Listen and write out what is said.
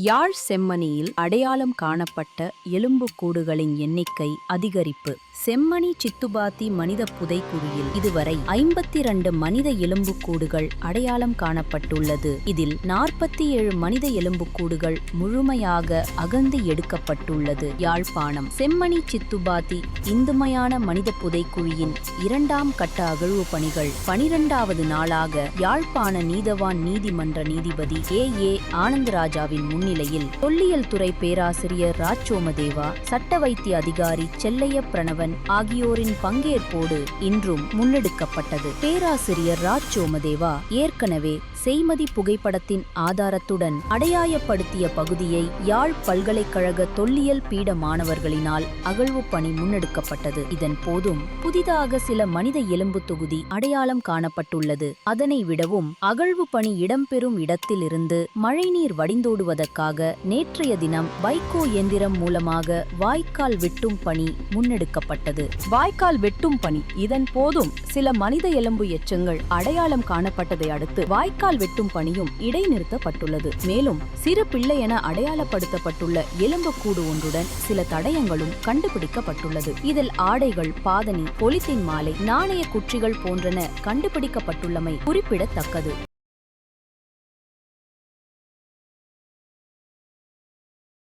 யாழ் செம்மணியில் அடையாளம் காணப்பட்ட எலும்புக்கூடுகளின் எண்ணிக்கை அதிகரிப்பு. செம்மணி சித்துபாத்தி மனித புதைக்குழியில் இதுவரை ஐம்பத்தி இரண்டு மனித எலும்புக்கூடுகள் அடையாளம் காணப்பட்டுள்ளது. இதில் நாற்பத்தி ஏழு மனித எலும்புக்கூடுகள் முழுமையாக அகந்து எடுக்கப்பட்டுள்ளது. யாழ்ப்பாணம் செம்மணி சித்துபாத்தி இந்துமையான மனித புதைக்குழியின் இரண்டாம் கட்ட அகழ்வு பணிகள் பனிரெண்டாவது நாளாக யாழ்ப்பாண நீதவான் நீதிமன்ற நீதிபதி ஏ ஏ ஆனந்தராஜாவின் முன் முன்னிலையில் தொல்லியல் துறை பேராசிரியர் ராஜ்சோமதேவா சட்ட வைத்திய அதிகாரி செல்லைய பிரணவன் ஆகியோரின் பங்கேற்போடு இன்றும் முன்னெடுக்கப்பட்டது. பேராசிரியர் ராஜ்சோமதேவா ஏற்கனவே செய்மதி புகைப்படத்தின் ஆதாரத்துடன் அடையாயப்படுத்திய பகுதியை யாழ் பல்கலைக்கழக தொல்லியல் பீட மாணவர்களினால் அகழ்வு பணி முன்னெடுக்கப்பட்டது. இதன் போதும் புதிதாக சில மனித எலும்பு தொகுதி அடையாளம் காணப்பட்டுள்ளது. அதனை விடவும் அகழ்வு பணி இடம்பெறும் இடத்திலிருந்து மழைநீர் வடிந்தோடுவதற்கு வடிந்தோடுவதற்காக நேற்றைய தினம் வைகோ எந்திரம் மூலமாக வாய்க்கால் வெட்டும் பணி முன்னெடுக்கப்பட்டது. வாய்க்கால் வெட்டும் பணி இதன் போதும் சில மனித எலும்பு எச்சங்கள் அடையாளம் காணப்பட்டதை அடுத்து வாய்க்கால் வெட்டும் பணியும் இடைநிறுத்தப்பட்டுள்ளது. மேலும் சிறு பிள்ளை என அடையாளப்படுத்தப்பட்டுள்ள எலும்புக்கூடு ஒன்றுடன் சில தடயங்களும் கண்டுபிடிக்கப்பட்டுள்ளது. இதில் ஆடைகள் பாதணி பொலித்தீன் மாலை நாணய குற்றிகள் போன்றன கண்டுபிடிக்கப்பட்டுள்ளமை குறிப்பிடத்தக்கது.